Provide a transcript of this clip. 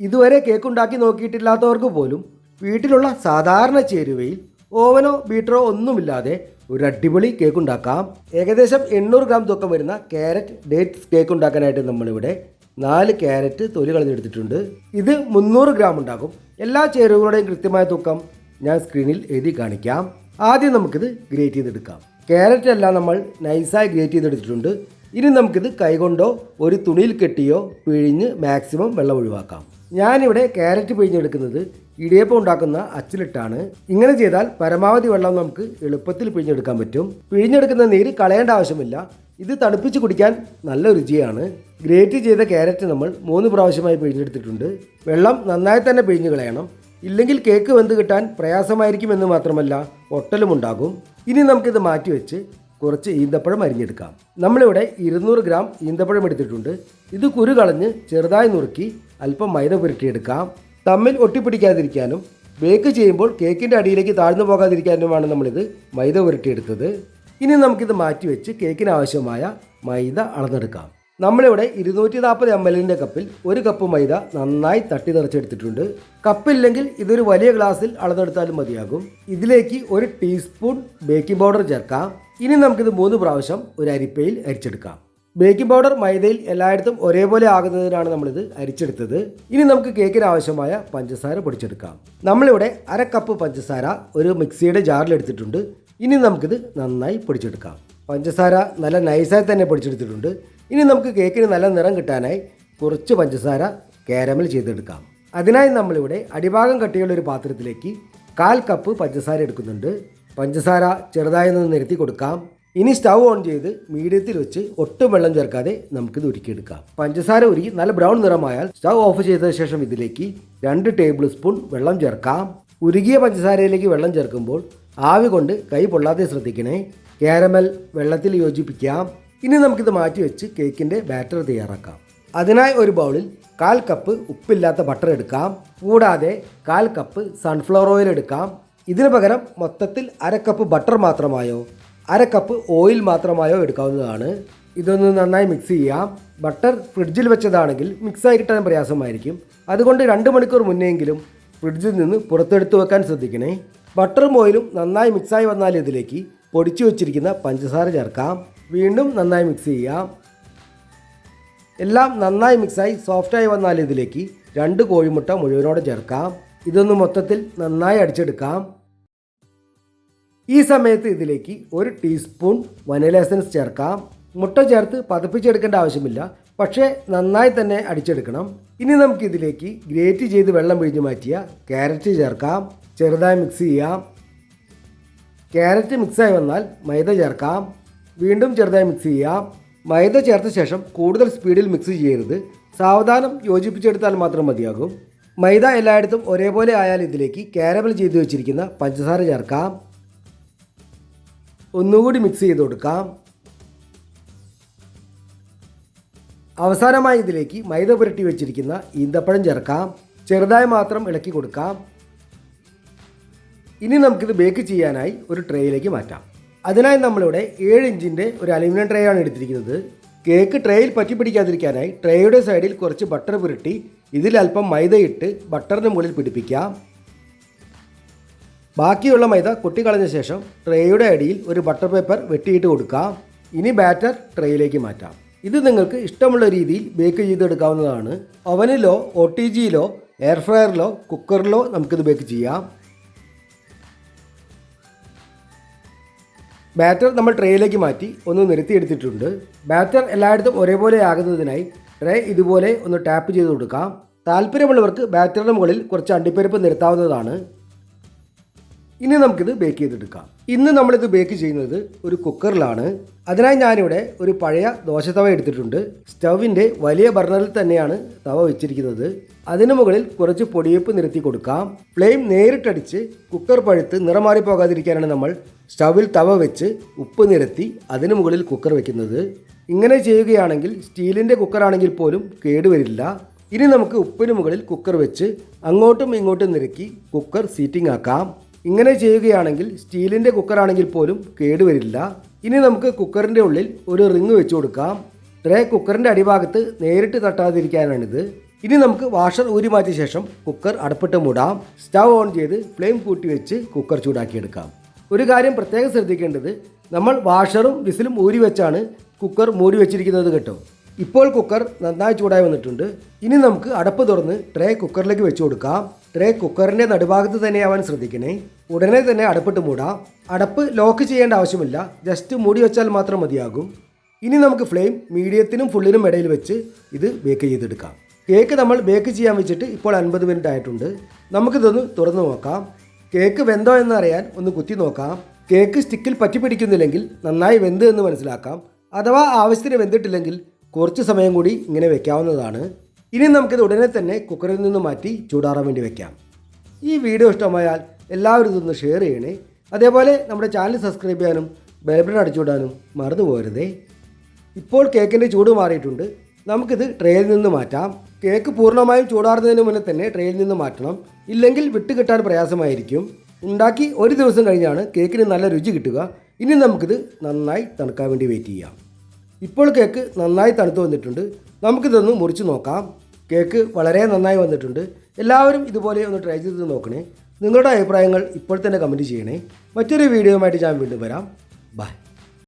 ഇതുവരെ കേക്ക് ഉണ്ടാക്കി നോക്കിയിട്ടില്ലാത്തവർക്ക് പോലും വീട്ടിലുള്ള സാധാരണ ചേരുവയിൽ ഓവനോ ബീറ്ററോ ഒന്നുമില്ലാതെ ഒരു അടിപൊളി കേക്ക് ഉണ്ടാക്കാം ഏകദേശം എണ്ണൂറ് ഗ്രാം തൂക്കം വരുന്ന ക്യാരറ്റ് ഡേറ്റ്സ് കേക്ക് ഉണ്ടാക്കാനായിട്ട് നമ്മളിവിടെ നാല് ക്യാരറ്റ് തൊലി കളഞ്ഞെടുത്തിട്ടുണ്ട്. ഇത് മുന്നൂറ് ഗ്രാം ഉണ്ടാകും. എല്ലാ ചേരുവകളുടെയും കൃത്യമായ തൂക്കം ഞാൻ സ്ക്രീനിൽ എഴുതി കാണിക്കാം. ആദ്യം നമുക്കിത് ഗ്രേറ്റ് ചെയ്തെടുക്കാം. ക്യാരറ്റ് എല്ലാം നമ്മൾ നൈസായി ഗ്രേറ്റ് ചെയ്തെടുത്തിട്ടുണ്ട്. ഇനി നമുക്കിത് കൈകൊണ്ടോ ഒരു തുണിയിൽ കെട്ടിയോ പിഴിഞ്ഞ് മാക്സിമം വെള്ളം ഒഴിവാക്കാം. ഞാനിവിടെ ക്യാരറ്റ് പിഴിഞ്ഞെടുക്കുന്നത് ഇടിയപ്പം ഉണ്ടാക്കുന്ന അച്ചിലിട്ടാണ്. ഇങ്ങനെ ചെയ്താൽ പരമാവധി വെള്ളം നമുക്ക് എളുപ്പത്തിൽ പിഴിഞ്ഞെടുക്കാൻ പറ്റും. പിഴിഞ്ഞെടുക്കുന്ന നീര് കളയേണ്ട ആവശ്യമില്ല. ഇത് തണുപ്പിച്ച് കുടിക്കാൻ നല്ല രുചിയാണ്. ഗ്രേറ്റ് ചെയ്ത ക്യാരറ്റ് നമ്മൾ മൂന്ന് പ്രാവശ്യമായി പിഴിഞ്ഞെടുത്തിട്ടുണ്ട്. വെള്ളം നന്നായി തന്നെ പിഴിഞ്ഞ് കളയണം. ഇല്ലെങ്കിൽ കേക്ക് വെന്ത് കിട്ടാൻ പ്രയാസമായിരിക്കുമെന്ന് മാത്രമല്ല ഒട്ടലും ഉണ്ടാകും. ഇനി നമുക്കിത് മാറ്റിവെച്ച് കുറച്ച് ഈന്തപ്പഴം അരിഞ്ഞെടുക്കാം. നമ്മളിവിടെ ഇരുന്നൂറ് ഗ്രാം ഈന്തപ്പഴം എടുത്തിട്ടുണ്ട്. ഇത് കുരു കളഞ്ഞ് ചെറുതായി നുറുക്കി അല്പം മൈദ പുരട്ടിയെടുക്കാം. തമ്മിൽ ഒട്ടിപ്പിടിക്കാതിരിക്കാനും ബേക്ക് ചെയ്യുമ്പോൾ കേക്കിന്റെ അടിയിലേക്ക് താഴ്ന്നു പോകാതിരിക്കാനുമാണ് നമ്മളിത് മൈദ പുരട്ടിയെടുത്തത്. ഇനി നമുക്കിത് മാറ്റിവെച്ച് കേക്കിന് ആവശ്യമായ മൈദ അളന്നെടുക്കാം. നമ്മളിവിടെ ഇരുന്നൂറ്റി നാൽപ്പത് എം എല്ലിന്റെ കപ്പിൽ ഒരു കപ്പ് മൈദ നന്നായി തട്ടി നിറച്ചെടുത്തിട്ടുണ്ട്. കപ്പില്ലെങ്കിൽ ഇതൊരു വലിയ ഗ്ലാസ്സിൽ അളന്നെടുത്താലും മതിയാകും. ഇതിലേക്ക് ഒരു ടീസ്പൂൺ ബേക്കിംഗ് പൗഡർ ചേർക്കാം. ഇനി നമുക്കിത് മൂന്ന് പ്രാവശ്യം ഒരു അരിപ്പയിൽ അരിച്ചെടുക്കാം. ബേക്കിംഗ് പൗഡർ മൈദയിൽ എല്ലായിടത്തും ഒരേപോലെ ആകുന്നതിനാണ് നമ്മളിത് അരിച്ചെടുത്തത്. ഇനി നമുക്ക് കേക്കിന് ആവശ്യമായ പഞ്ചസാര പൊടിച്ചെടുക്കാം. നമ്മളിവിടെ അര കപ്പ് പഞ്ചസാര ഒരു മിക്സിയുടെ ജാറിൽ എടുത്തിട്ടുണ്ട്. ഇനി നമുക്കിത് നന്നായി പൊടിച്ചെടുക്കാം. പഞ്ചസാര നല്ല നൈസായി തന്നെ പൊടിച്ചെടുത്തിട്ടുണ്ട്. ഇനി നമുക്ക് കേക്കിന് നല്ല നിറം കിട്ടാനായി കുറച്ച് പഞ്ചസാര കാരമൽ ചെയ്തെടുക്കാം. അതിനായി നമ്മളിവിടെ അടിഭാഗം കട്ടിയുള്ള ഒരു പാത്രത്തിലേക്ക് കാൽ കപ്പ് പഞ്ചസാര എടുക്കുന്നുണ്ട്. പഞ്ചസാര ചെറുതായി നിന്ന് നിരത്തി കൊടുക്കാം. ഇനി സ്റ്റൗ ഓൺ ചെയ്ത് മീഡിയത്തിൽ വെച്ച് ഒട്ടും വെള്ളം ചേർക്കാതെ നമുക്കിത് ഉരുക്കിയെടുക്കാം. പഞ്ചസാര ഉരുക്കി നല്ല ബ്രൗൺ നിറമായാൽ സ്റ്റൗ ഓഫ് ചെയ്ത ശേഷം ഇതിലേക്ക് രണ്ട് ടേബിൾ സ്പൂൺ വെള്ളം ചേർക്കാം. ഉരുകിയ പഞ്ചസാരയിലേക്ക് വെള്ളം ചേർക്കുമ്പോൾ ആവി കൊണ്ട് കൈ പൊള്ളാതെ ശ്രദ്ധിക്കണേ. കാരമൽ വെള്ളത്തിൽ യോജിപ്പിക്കാം. ഇനി നമുക്കിത് മാറ്റി വെച്ച് കേക്കിന്റെ ബാറ്റർ തയ്യാറാക്കാം. അതിനായി ഒരു ബൗളിൽ കാൽ കപ്പ് ഉപ്പില്ലാത്ത ബട്ടർ എടുക്കാം. കൂടാതെ കാൽ കപ്പ് സൺഫ്ലവർ ഓയിൽ എടുക്കാം. ഇതിനു പകരം മൊത്തത്തിൽ അര കപ്പ് ബട്ടർ മാത്രമായോ? അര കപ്പ് ഓയിൽ മാത്രമായോ എടുക്കാവുന്നതാണ്. ഇതൊന്ന് നന്നായി മിക്സ് ചെയ്യാം. ബട്ടർ ഫ്രിഡ്ജിൽ വെച്ചതാണെങ്കിൽ മിക്സായി കിട്ടാൻ പ്രയാസമായിരിക്കും. അതുകൊണ്ട് രണ്ട് മണിക്കൂർ മുന്നെങ്കിലും ഫ്രിഡ്ജിൽ നിന്ന് പുറത്തെടുത്ത് വെക്കാൻ ശ്രദ്ധിക്കണേ. ബട്ടറും ഓയിലും നന്നായി മിക്സായി വന്നാൽ ഇതിലേക്ക് പൊടിച്ചു വെച്ചിരിക്കുന്ന പഞ്ചസാര ചേർക്കാം. വീണ്ടും നന്നായി മിക്സ് ചെയ്യാം. എല്ലാം നന്നായി മിക്സായി സോഫ്റ്റായി വന്നാൽ ഇതിലേക്ക് രണ്ട് കോഴിമുട്ട മുഴുവനോടെ ചേർക്കാം. ഇതൊന്ന് മൊത്തത്തിൽ നന്നായി അടിച്ചെടുക്കാം. ഈ സമയത്ത് ഇതിലേക്ക് ഒരു ടീസ്പൂൺ വനില എസൻസ് ചേർക്കാം. മുട്ട ചേർത്ത് പതപ്പിച്ചെടുക്കേണ്ട ആവശ്യമില്ല. പക്ഷേ നന്നായി തന്നെ അടിച്ചെടുക്കണം. ഇനി നമുക്കിതിലേക്ക് ഗ്രേറ്റ് ചെയ്ത് വെള്ളം പിഴിഞ്ഞ് മാറ്റിയ ക്യാരറ്റ് ചേർക്കാം. ചെറുതായി മിക്സ് ചെയ്യാം. ക്യാരറ്റ് മിക്സായി വന്നാൽ മൈദ ചേർക്കാം. വീണ്ടും ചെറുതായി മിക്സ് ചെയ്യാം. മൈദ ചേർത്ത ശേഷം കൂടുതൽ സ്പീഡിൽ മിക്സ് ചെയ്യരുത്. സാവധാനം യോജിപ്പിച്ചെടുത്താൽ മാത്രം മതിയാകും. മൈദ എല്ലായിടത്തും ഒരേപോലെ ആയാൽ ഇതിലേക്ക് കാരമൽ ചെയ്ത് വെച്ചിരിക്കുന്ന പഞ്ചസാര ചേർക്കാം. ഒന്നുകൂടി മിക്സ് ചെയ്ത് കൊടുക്കാം. അവസാനമായി ഇതിലേക്ക് മൈദ പുരട്ടി വെച്ചിരിക്കുന്ന ഈന്തപ്പഴം ചേർക്കാം. ചെറുതായി മാത്രം ഇളക്കി കൊടുക്കാം. ഇനി നമുക്കിത് ബേക്ക് ചെയ്യാനായി ഒരു ട്രേയിലേക്ക് മാറ്റാം. അതിനായി നമ്മളിവിടെ ഏഴ് ഇഞ്ചിന്റെ ഒരു അലുമിനിയം ട്രേ ആണ് എടുത്തിരിക്കുന്നത്. കേക്ക് ട്രേയിൽ പറ്റി പിടിക്കാതിരിക്കാനായി ട്രേയുടെ സൈഡിൽ കുറച്ച് ബട്ടർ പുരട്ടി ഇതിൽ അല്പം മൈദയിട്ട് ബട്ടറിന് മുകളിൽ പിടിപ്പിക്കാം. ബാക്കിയുള്ള മൈദ കൊട്ടിക്കളഞ്ഞ ശേഷം ട്രേയുടെ അടിയിൽ ഒരു ബട്ടർ പേപ്പർ വെട്ടിയിട്ട് കൊടുക്കാം. ഇനി ബാറ്റർ ട്രേയിലേക്ക് മാറ്റാം. ഇത് നിങ്ങൾക്ക് ഇഷ്ടമുള്ള രീതിയിൽ ബേക്ക് ചെയ്തെടുക്കാവുന്നതാണ്. ഓവനിലോ ഒ ടി ജിയിലോ എയർ ഫ്രയറിലോ കുക്കറിലോ നമുക്കിത് ബേക്ക് ചെയ്യാം. ബാറ്റർ നമ്മൾ ട്രേയിലേക്ക് മാറ്റി ഒന്ന് നിരത്തിയെടുത്തിട്ടുണ്ട് ബാറ്റർ എല്ലായിടത്തും ഒരേപോലെ ആകുന്നതിനായി ട്രേ ഇതുപോലെ ഒന്ന് ടാപ്പ് ചെയ്ത് കൊടുക്കാം. താല്പര്യമുള്ളവർക്ക് ബാറ്ററിന് മുകളിൽ കുറച്ച് അണ്ടിപ്പരിപ്പ് നിരത്താവുന്നതാണ്. ഇനി നമുക്കിത് ബേക്ക് ചെയ്തെടുക്കാം. ഇന്ന് നമ്മളിത് ബേക്ക് ചെയ്യുന്നത് ഒരു കുക്കറിലാണ് അതിനായി ഞാനിവിടെ ഒരു പഴയ ദോശത്തവ എടുത്തിട്ടുണ്ട്. സ്റ്റൗവിന്റെ വലിയ ബർണറിൽ തന്നെയാണ് തവ വെച്ചിരിക്കുന്നത്. അതിനു മുകളിൽ കുറച്ച് പൊടിയപ്പ് നിരത്തി കൊടുക്കാം. ഫ്ലെയിം നേരിട്ടടിച്ച് കുക്കർ പഴുത്ത് നിറം മാറി പോകാതിരിക്കാനാണ് നമ്മൾ സ്റ്റൗവിൽ തവ വെച്ച് ഉപ്പ് നിരത്തി അതിനു മുകളിൽ കുക്കർ വെക്കുന്നത്. ഇങ്ങനെ ചെയ്യുകയാണെങ്കിൽ സ്റ്റീലിന്റെ കുക്കറാണെങ്കിൽ പോലും കേടുവരില്ല. ഇനി നമുക്ക് ഉപ്പിന് മുകളിൽ കുക്കർ വെച്ച് അങ്ങോട്ടും ഇങ്ങോട്ടും നിരക്കി കുക്കർ സീറ്റിംഗ് ആക്കാം. ഇങ്ങനെ ചെയ്യുകയാണെങ്കിൽ സ്റ്റീലിന്റെ കുക്കറാണെങ്കിൽ പോലും കേടുവരില്ല. ഇനി നമുക്ക് കുക്കറിന്റെ ഉള്ളിൽ ഒരു റിങ് വെച്ച് കൊടുക്കാം. ട്രേ കുക്കറിന്റെ അടിഭാഗത്ത് നേരിട്ട് തട്ടാതിരിക്കാനാണിത്. ഇനി നമുക്ക് വാഷർ ഊരി മാറ്റിയ ശേഷം കുക്കർ അടപ്പിട്ട് മൂടാം. സ്റ്റവ് ഓൺ ചെയ്ത് ഫ്ലെയിം കൂട്ടി വെച്ച് കുക്കർ ചൂടാക്കിയെടുക്കാം. ഒരു കാര്യം പ്രത്യേകം ശ്രദ്ധിക്കേണ്ടത് നമ്മൾ വാഷറും വിസിലും ഊരി വെച്ചാണ് കുക്കർ മൂടി വെച്ചിരിക്കുന്നത് കേട്ടോ. ഇപ്പോൾ കുക്കർ നന്നായി ചൂടായി വന്നിട്ടുണ്ട്. ഇനി നമുക്ക് അടപ്പ് തുറന്ന് ട്രേ കുക്കറിലേക്ക് വെച്ചു കൊടുക്കാം. ട്രേ കുക്കറിന്റെ നടുഭാഗത്ത് തന്നെയാവാൻ ശ്രദ്ധിക്കണേ. ഉടനെ തന്നെ അടപ്പിട്ട് മൂടാം. അടപ്പ് ലോക്ക് ചെയ്യേണ്ട ആവശ്യമില്ല. ജസ്റ്റ് മൂടി വെച്ചാൽ മാത്രം മതിയാകും. ഇനി നമുക്ക് ഫ്ലെയിം മീഡിയത്തിനും ഫുള്ളിനും ഇടയിൽ വെച്ച് ഇത് ബേക്ക് ചെയ്തെടുക്കാം. കേക്ക് നമ്മൾ ബേക്ക് ചെയ്യാൻ വെച്ചിട്ട് ഇപ്പോൾ അൻപത് മിനിറ്റ് ആയിട്ടുണ്ട്. നമുക്കിതൊന്ന് തുറന്നു നോക്കാം. കേക്ക് വെന്തോ എന്നറിയാൻ ഒന്ന് കുത്തി നോക്കാം. കേക്ക് സ്റ്റിക്കിൽ പറ്റി പിടിക്കുന്നില്ലെങ്കിൽ നന്നായി വെന്ത് എന്ന് മനസ്സിലാക്കാം. അഥവാ ആവശ്യത്തിന് വെന്തിട്ടില്ലെങ്കിൽ കുറച്ച് സമയം കൂടി ഇങ്ങനെ വെക്കാവുന്നതാണ്. ഇനി നമുക്കിത് ഉടനെ തന്നെ കുക്കറിൽ നിന്ന് മാറ്റി ചൂടാറാൻ വേണ്ടി വെക്കാം. ഈ വീഡിയോ ഇഷ്ടമായാൽ എല്ലാവരും ഇതൊന്ന് ഷെയർ ചെയ്യണേ. അതേപോലെ നമ്മുടെ ചാനൽ സബ്സ്ക്രൈബ് ചെയ്യാനും ബെൽബട്ടൺ അടിച്ചുവിടാനും മറന്നു പോരുതേ ഇപ്പോൾ കേക്കിന്റെ ചൂട് മാറിയിട്ടുണ്ട്. നമുക്കിത് ട്രെയിൽ നിന്ന് മാറ്റാം. കേക്ക് പൂർണമായും ചൂടാറുന്നതിന് മുന്നേ തന്നെ ട്രെയിൽ നിന്ന് മാറ്റണം. ഇല്ലെങ്കിൽ വിട്ട് കിട്ടാൻ പ്രയാസമായിരിക്കും. ഉണ്ടാക്കി ഒരു ദിവസം കഴിഞ്ഞാണ് കേക്കിന് നല്ല രുചി കിട്ടുക. ഇനി നമുക്കിത് നന്നായി തണുക്കാൻ വേണ്ടി വെയിറ്റ് ചെയ്യാം. ഇപ്പോൾ കേക്ക് നന്നായി തണുത്ത് വന്നിട്ടുണ്ട്. നമുക്കിതൊന്ന് മുറിച്ച് നോക്കാം. കേക്ക് വളരെ നന്നായി വന്നിട്ടുണ്ട്. എല്ലാവരും ഇതുപോലെ ഒന്ന് ട്രൈ ചെയ്ത് നോക്കണേ. നിങ്ങളുടെ അഭിപ്രായങ്ങൾ ഇപ്പോൾ തന്നെ കമന്റ് ചെയ്യണേ. മറ്റൊരു വീഡിയോയുമായിട്ട് ഞാൻ വീണ്ടും വരാം. ബൈ